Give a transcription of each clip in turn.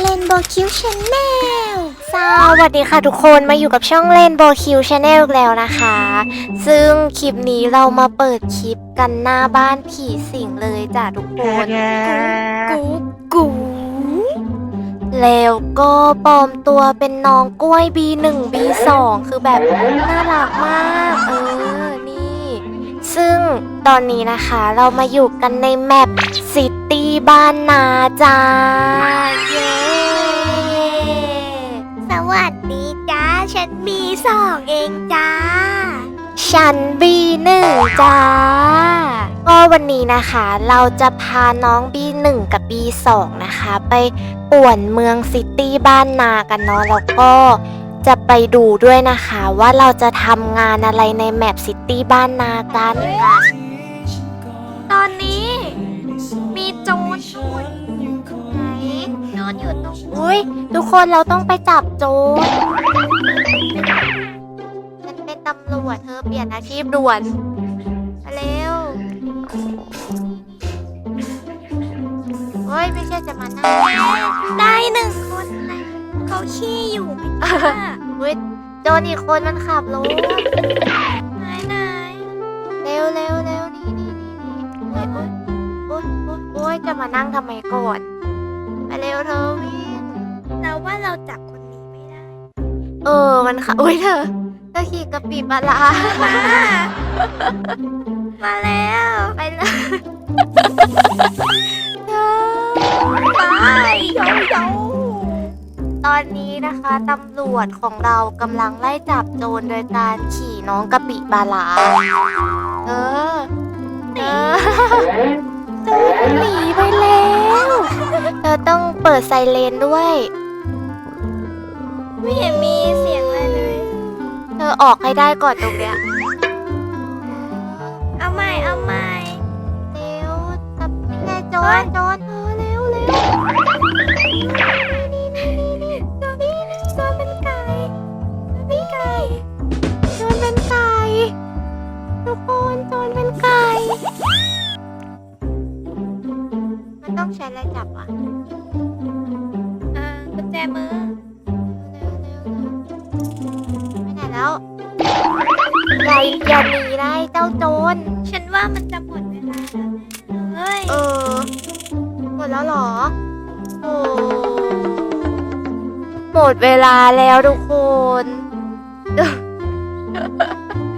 เลนโบคิวชาแนลสวัสดีค่ะทุกคนมาอยู่กับช่องเลนโบคิวชาแนลแล้วนะคะ ซึ่งคลิปนี้เรามาเปิดคลิปกันหน้าบ้านผีสิงเลยจ้ะทุกคนกูกู แล้วก็ปลอมตัวเป็นน้องกล้วย B1 B2 คือแบบน่ารักมากเออนี่ ซึ่งตอนนี้นะคะเรามาอยู่กันในแมปซิ บ้านนาจ้าเย้สวัสดีจ้า ฉันมีสองเองจ้า ฉัน B1 จ้า ก็วันนี้นะคะ เราจะพาน้อง B1 กับ B2 นะคะ ไปป่วนเมืองซิตี้บ้านนากันเนาะแล้วก็จะไปดูด้วยนะคะ ว่าเราจะทำงานอะไรในแมปซิตี้บ้านนากัน โจรอยู่ตรงอุ้ยทุกคนเราต้องไปจับโจรฉันเป็นตำรวจเธอเปลี่ยนอาชีพด่วนมาเร็วเฮ้ยไม่ใช่จะมานั่งได้หนึ่งคนนะเขาขี้อยู่ไหมจ้าเฮ้ยโจรอีกคนมันขับรถไหนไหนเร็วเร็วเร็วนี่นี่นี่นี่โอ้ยโอ้ยโอ้ยโอ้ยจะมานั่งทำไมก่อนไป เร็วเธอวิ่งเราว่าเราจับคนนี้ไม่ได้เออมันค่ะอุ้ยเธอเธอขี่กระปิบาลามามาแล้วไปเลยไปโยโย่ตอนนี้นะคะตำรวจของเรากำลังไล่จับโจรโดยการขี่น้องกระปิบาลาเออเออ โจรหนีไปแล้ว เธอต้องเปิดไซเรนด้วย ไม่เห็นมีเสียงอะไรเลย เธอออกให้ได้ก่อนตรงเนี้ยเอาใหม่เอาใหม่เร็วจับนี่ไงโจรโจร ดแล้วเหรอโอ้หมดเวลาแล้วทุกคน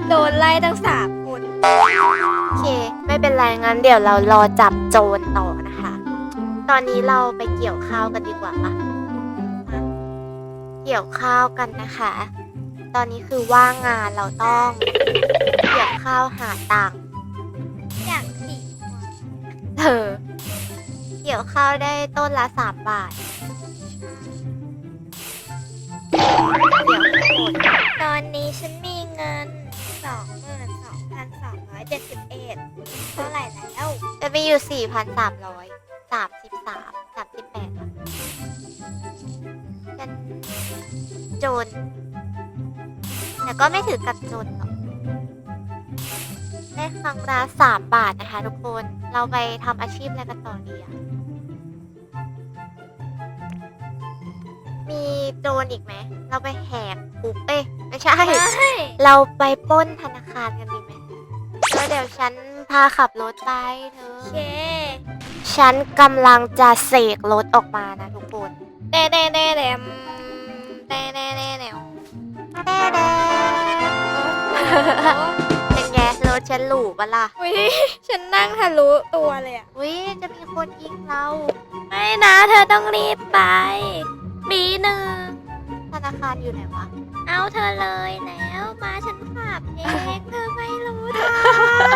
โดนไล่ตั้งสามคนโอเค ไม่เป็นไรงั้นเดี๋ยวเรารอจับโจรต่อนะคะ ตอนนี้เราไปเกี่ยวข้าวกันดีกว่าปะเกี่ยวข้าวกันนะคะ ตอนนี้คือว่างงานเราต้อง เกี่ยวข้าวหาตังค์อยากขี่เธอเกี่ยวข้าวได้ต้นละสามบาทเกี่ยวให้หมดตอนนี้ฉันมีเงินสองหมื่นสองพันสองร้อยเจ็ดสิบเอ็ดเท่าไหร่แล้วจะมีอยู่สี่พันสามร้อยสามสิบสามสามสิบแปดฉันจรแต่ก็ไม่ถือกับจรหรอกได้ครั้งละสามบาทนะคะทุกคน เราไปทำอาชีพอะไรกันต่อดีอะ โจรอีกไหม เราไปแหกคุกเอ้ยไม่ใช่ไม่เราไปปล้นธนาคารกันดีไหมแล้วเดี๋ยวฉันพาขับรถไปเธอ โอเคฉันกำลังจะเสกรถออกมานะทุกคนเด้เด้เด้เด้มเด้เด้เด้เด้มแน่แน่เป็นไงรถฉันหรูปะล่ะอุ้ยฉันนั่งทะลุตัวเลยอะวิจะมีคนยิงเรา ไม่นะ เธอต้องรีบไป บีหนึ่งธนาคารอยู่ไหนวะ เอาเธอเลยแล้ว มาฉันขับเองเธอไม่รู้ทา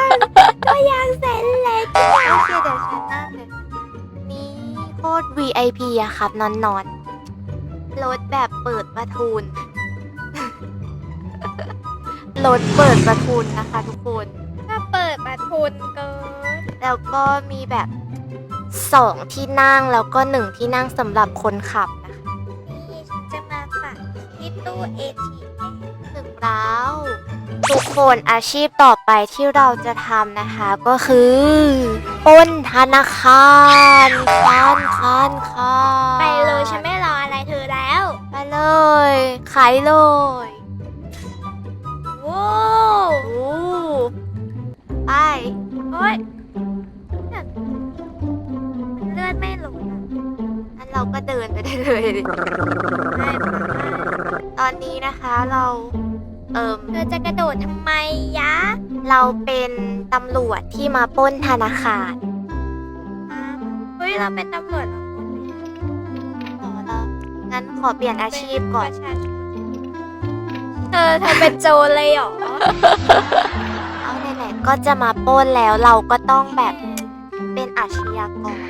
งก็ยังเซ็นเล็กโอเคเดี๋ยวฉันนั่งเลยนี่โคตร VIP อะครับนอนนอนๆรถแบบเปิดประทุนรถเปิดประทุนนะคะทุกคนถ้าเปิดประทุนเกิน แล้วก็มีแบบสองที่นั่งแล้วก็หนึ่งที่นั่งสำหรับคนขับ ที่ตู้ ATM ถึงแล้วทุกคนอาชีพต่อไปที่เราจะทำนะคะก็คือปล้นธนาคารคานคานคานไปเลยไขเลยโว้โอ้ไปโอ้ยเนี่ยมันเลื่อนไม่ลงอะงั้นเราก็เดินไปได้เลยดิได้ไหม ตอนนี้นะคะเราเอิมเธอจะกระโดดทำไมยะ เราเป็นตำรวจที่มาปล้นธนาคารอ้าวเฮ้ยเราเป็นตำรวจเหรออ๋อแล้วงั้นขอเปลี่ยนอาชีพก่อนประชาชนเธอเธอเป็นโจรเลยเหรอเอาไหนๆก็จะมาปล้นแล้วเราก็ต้องแบบเป็นอาชญากร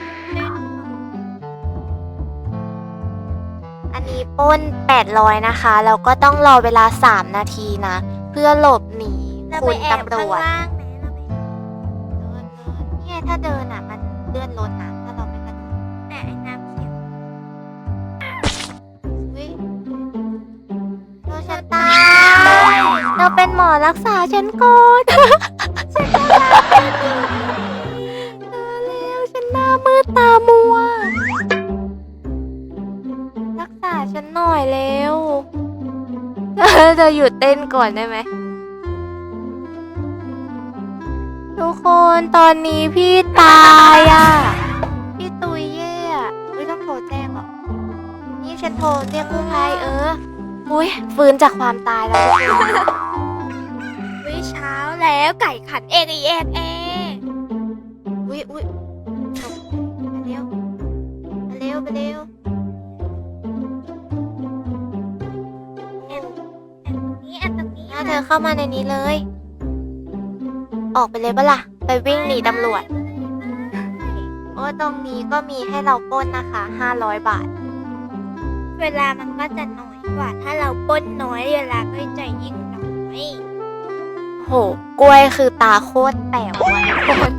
อันนี้ปล้น 800 นะคะแล้วก็ต้องรอเวลา 3 นาทีนะ เพื่อหลบหนีเราคุไปณแอบตำรข้างวจล่างไหมเราไปเดินๆเนี่ยถ้าเดินอะ มันเลื่อนรถนะถ้าเราไม่กระโดดแหนไอ้น้ำเขียวอุ้ยเราฉันตายเราเป็นหมอรักษาฉันก่อนฉันจะลาเป็นเออแล้วฉันหน้ามืดตามัว หน่อยเร็วเธอหยุดเต้นก่อนได้ไหม ทุกคนตอนนี้พี่ตายอะ พี่ตุยเย่อะไม่ต้องโทรแจ้งหรอนี่ฉันโทรเรียกกู้ภัยเออ อุ้ยฟื้นจากความตายแล้วทุกคนวิเช้าแล้วไก่ขันเองอีเองเองอุ้ยอุ้ยมาเร็วมาเร็วมาเร็ว ธอเข้ามาในนี้เลย ออกไปเลยปะล่ะ ไปวิ่งหนีตำรวจ โอ้ตรงนี้ก็มีให้เราปล้นนะคะ500บาท เวลามันก็จะน้อยกว่า ถ้าเราปล้นน้อยเวลาก็จะยิ่งน้อยโหกล้วยคือตาโคตรแป๋วอะทุกคน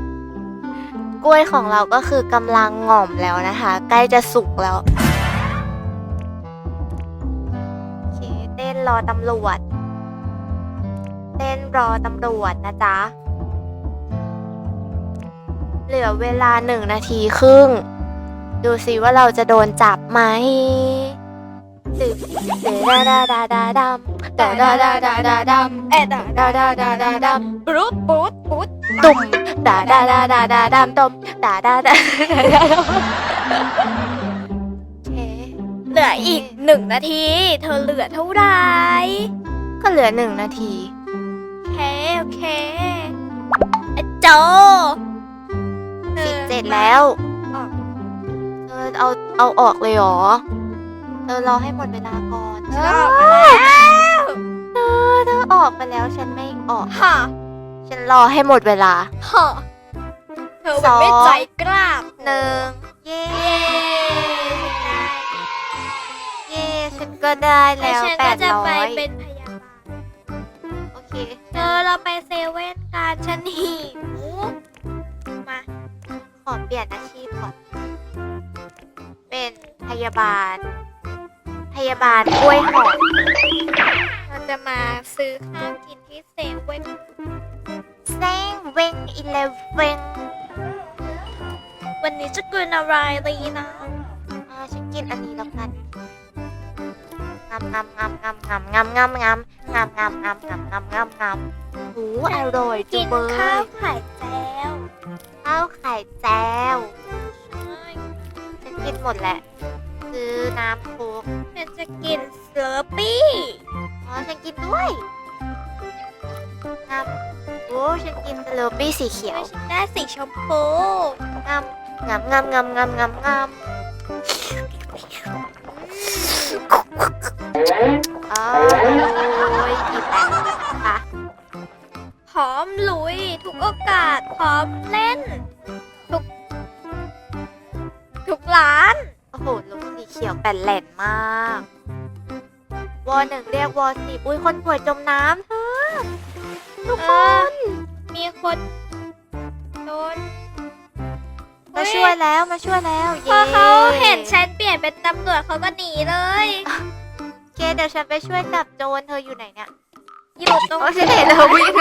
กล้วยของเราก็คือกำลังหง่อมแล้วนะคะ ใกล้จะสุกแล้วโอเคเต้นรอตำรวจ เต้นรอตำรวจนะจ๊ะ เหลือเวลาหนึ่งนาทีครึ่ง ดูสิว่าเราจะโดนจับไหมตึบเดดาดาดาดาดำดาดาดาดาดาดำเอ๊ะดาดาดาดาดาดาปรุดปุดปุดตุ่มดาดาดาดาดาดำตุ่มดาดาดาดาดาดำโอเคเหลืออีกหนึ่งนาที เธอเหลือเท่าไหร่ก็เหลือหนึ่งนาทีโอ เค โอเคอะโจสิบเจ็ดแล้วออกเธอเอาเอาออกเลยเหรอเธอรอให้หมดเวลาก่อนชอบมาแล้วเธอเธอออกไปแล้วฉันไม่ออก ฮะฉันรอให้หมดเวลา ฮะเธอมันไม่ใจกล้าหนึ่งเย้เย้เย้ฉันก็ได้แล้แล้ววฉันแปก็ดจะร้ไปอยเป็นพยาบาลโอ เคเธอเราไปเซเว่นกันฉันหิวมา ขอเปลี่ยนอาชีพก่อน เป็นพยาบาล พยาบาลกล้วยหอมเราจะมาซื้อข้าวกินที่เซเว่นแซงเวงอีเลฟเวงวันนี้จะกินอะไรดีนะอ่าฉันกินอันนี้แล้วกันงามงามงามงามงามงามงามงาม งามงามงามงามงามงามงามหูอร่อยจุกินเบข้าวไข่แจ้วข้าวไข่แจวใช่ฉันกินหมดแหละ ซื้อน้ำโค้กฉันจะกินเซอร์ปี้อ๋อฉันกินด้วยน้ำโอ้ฉันกินสโลปี้สีเขียวฉันได้สีชมพูงามงามงามงามงามงามงาม อ๋อโอ้ยอิ่มแล้วค่ะพร้อมลุยทุกโอกาสพร้อมเล่น ทุก ทุกร้าน โอ้โหลุงสีเขียวแปดแหลนมาก วอหนึ่งเรียกวอสิบอุ้ยคนป่วยจมน้ำเธอทุกคเออนมีคนโดน มาช่วยแล้วมาช่วยแล้วพเย้อเขาเห็นฉันเปลี่ยนเป็นตำรวจเขาก็หนีเลย เดี๋ยวฉันไปช่วยจับโจรเธออยู่ไหนเนี่ยอยู่ตรงโอ้เห็นเธอวิ่ง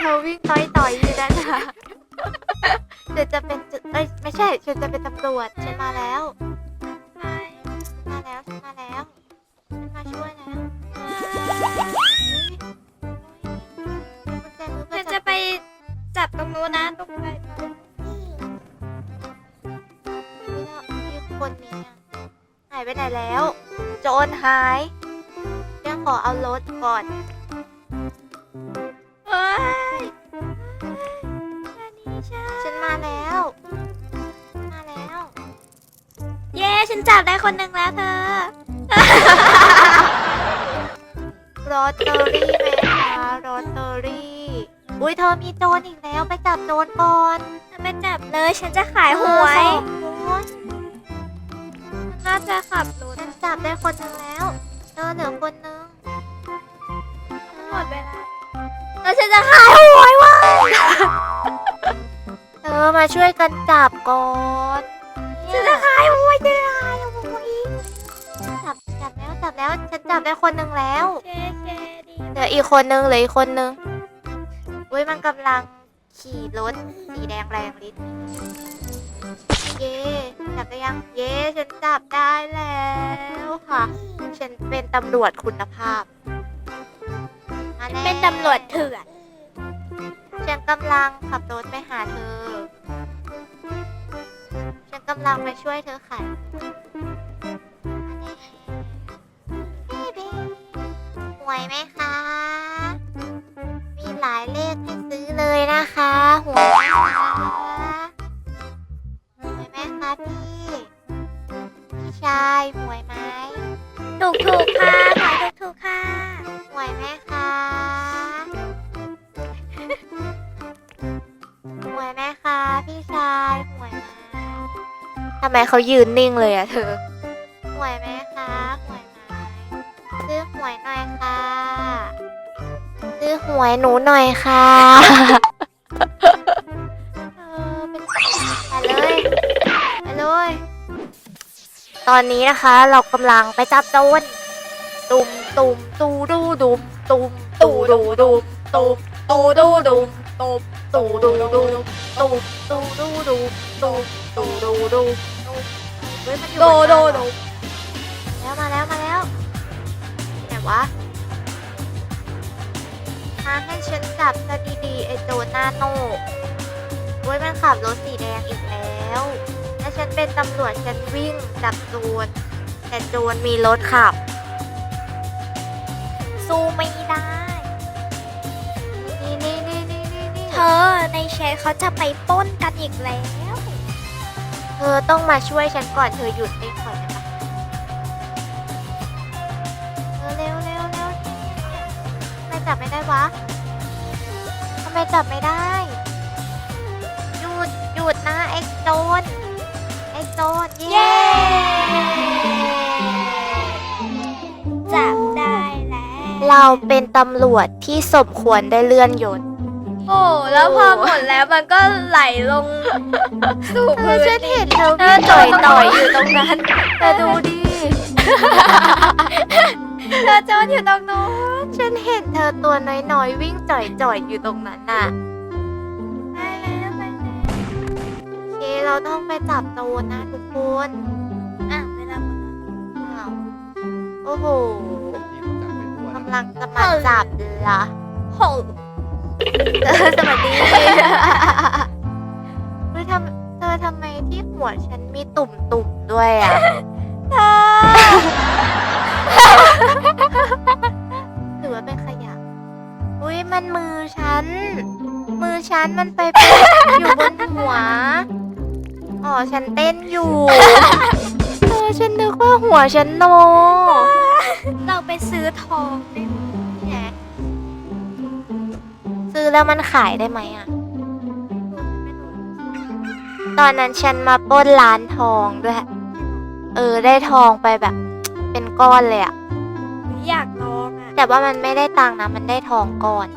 เธอวิ่งต่อยต่อยอยู่นั่นนะเดี๋ยวจะเป็นจุดเอ้ยไม่ใช่ฉันจะเป็นตำรวจฉันมาแล้วมาแล้วฉันมาแล้วฉันมาช่วยแล้วเดี๋ยวนจะไปจับตรงนู้นนะตรงไหนมีคนนี้ หนแล้ว โจรหายเดี๋ยวขอเอารถก่อนเฮ้ยอันนี้ใช่ฉันมาแล้ว มาแล้ว เย้ฉันจับได้คนหนึ่งแล้วเธอโรตเตอรี่ไหมคะโรตเตอรี่ อุ้ยเธอมีโจรอีกแล้วไปจับโจรก่อน ไม่จับเลยฉันจะขายหวย เธอสองคนน่าจะขับรถฉันจับได้คนหนึ่งแล้วเธอเหลือคนหนึ่งหมดเวลาแล้วฉันจะขายหวยว่ะเธอมาช่วยกันจับก่อนฉันจะขายหวยจะขายหวยจับจับแล้วจับแล้วฉันจับได้คนหนึ่งแล้วเคเคดีเหลืออีกคนนึงเหลืออีกคนนึงอุ้ยมันกำลังขี่รถสีแดงแรงฤทธิ์ เย้จับได้ยัง เย้ฉันจับได้แล้วค่ะ ฉันเป็นตำรวจคุณภาพมาแล้วเป็นตำรวจเถื่อน ฉันกำลังขับรถไปหาเธอ ฉันกำลังไปช่วยเธอขายหวยไหมคะ มีหลายเลขให้ซื้อเลยนะคะหวยายหวยไหมถูกถูกๆค่ะขายถูกถูกๆค่ะ หวยไหมคะหวยไหมคะพี่ชายหวยไหมทำไมเขายืนนิ่งเลยอะเธอ หวยไหมคะหวยไหมซื้อหวยหน่อยค่ะ ซื้อหวยหนูหน่อยค่ะ อนนี้นะคะ เรากำลังไปจับโจรตุมตุมตูดูดุมตุมตูดูดุมตุมตูดูดุมตุมตูดูดุมตุมตูดูดุมตุมตูดูดุมตุมเฮ้ยมันอยู่โดบนโดบ้านโดเหรอแล้วมาแล้วมาแล้วไหนวะมาให้ฉันจับซะดีๆไอ้โจรหน้าโน่เว้ยมันขับรถสีแดงอีกแล้วแล้ว ฉันเป็นตำรวจฉันวิ่งจับโจรแต่โจรมีรถขับ สู้ไม่ได้ นี่นี่นี่นี่นี่นี่เธอในแชทเขาจะไปปล้นกันอีกแล้ว เธอต้องมาช่วยฉันก่อนเธอหยุดเต้นก่อนได้ปะเธอเร็วเร็วเร็วทำไมจับไม่ได้วะทำไมจับไม่ได้ หยุดหยุดนะเอ็กโจน เอ็กโจนเย้ จับได้แล้ว เราเป็นตำรวจที่สมควรได้เลื่อนยศ โอ้แล้วพอหมดแล้วมันก็ไหลลงสู่เธพื้อนฉันเห็นเธอเอวิ่องต่อยต่ต่ออยยๆออยู่ยู่ตตรรงงนั้นั้นนเธอดูดิ เธอโจนอยู่ตรงนู้นฉันเห็นเธอตัวน้อยๆ วิ่งจ่อยๆ อยู่ตรงนั้นน่ะ เคเราต้องไปจับโจรนะทุกคนอะเวลาหมดแล้วอ้าวโอ้โหที่ผมจับไปทั่วกำลังจะมาจับละโหเออสวัสดีเฮ้ยทำเธอทำไมที่หัวฉันมีตุ่มๆด้วยอะ เธอหรือว่าเป็นขยะ อุ้ยมันมือฉัน มือฉันมันไปเป็นอยู่บนหัว อ๋อฉันเต้นอยู่ เออฉันนึกว่าหัวฉันโน เราไปซื้อทองได้ไหมแหมซื้อแล้วมันขายได้ไหมอะ ตอนนั้นฉันมาปล้นร้านทองด้วย เออได้ทองไปแบบ เป็นก้อนเลยอะอยากลองอะแต่ว่ามันไม่ได้ตังค์นะ มันได้ทองก้อน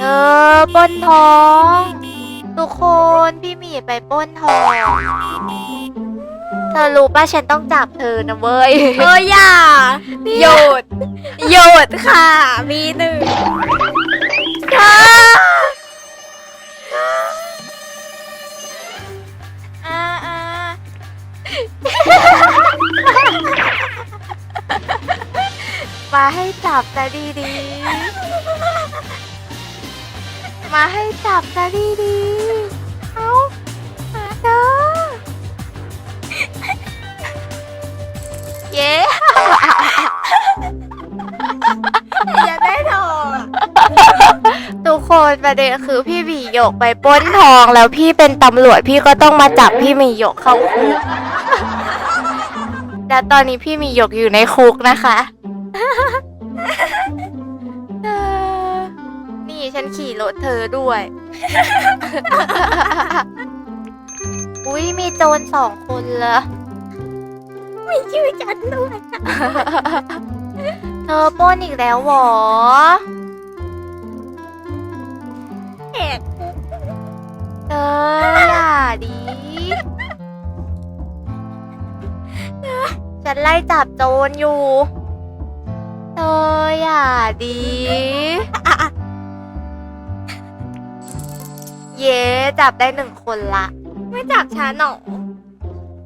เออปล้นทอง ทุกคนพี่หมีไปปล้นทองเธอรู้ป่ะฉันต้องจับเธอนะเว้ย เอออย่าโยดโยดค่ะ มีหนึ่งอ่าอ่ามาให้จับซะดีๆ มาให้จับซะดีดีเอาหาเจอเย้อย่าได้ทองทุกคนประเด็นคือพี่หมีหยกไปปล้นทองแล้วพี่เป็นตำรวจพี่ก็ต้องมาจับพี่หมีหยกเขาแต่ตอนนี้พี่หมีหยกอยู่ในคุกนะคะ ฉันขี่รถเธอด้วย อุ้ยมีโจรสองคนเลยมีชื่อฉันด้วย เธอปล้นอีกแล้วเหรอแหกเธออย่าดี ฉันไล่จับโจรอยู่ เธออย่าดี จับได้หนึ่งคนละ ไม่จับฉันหรอ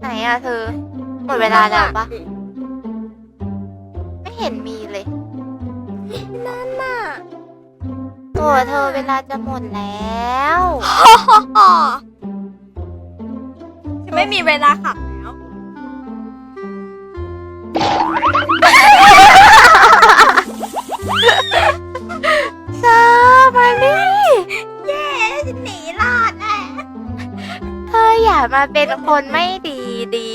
ไหนอะเธอ หมดเวลาแล้วปะไม่เห็นมีเลย นั่นน่ะโอ้เธอเวลาจะหมดแล้วอ๋อฉันไม่มีเวลาขับแล้ว เธอมานี่ เย้ฉันหนีรอด มาเป็นคนไม่ดีดี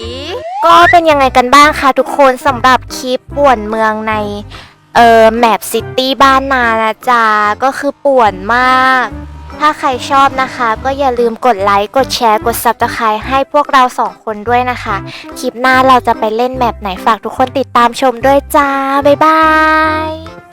ก็เป็นยังไงกันบ้างคะทุกคนสำหรับคลิปป่วนเมืองในเอ่อแมปซิตี้บ้านนานะจ๊ะก็คือป่วนมาก ถ้าใครชอบนะคะ ก็อย่าลืมกดไลค์ กดแชร์ กด Subscribe ให้พวกเราสองคนด้วยนะคะ คลิปหน้าเราจะไปเล่นแมปไหนฝากทุกคนติดตามชมด้วยจ้า บ๊ายบาย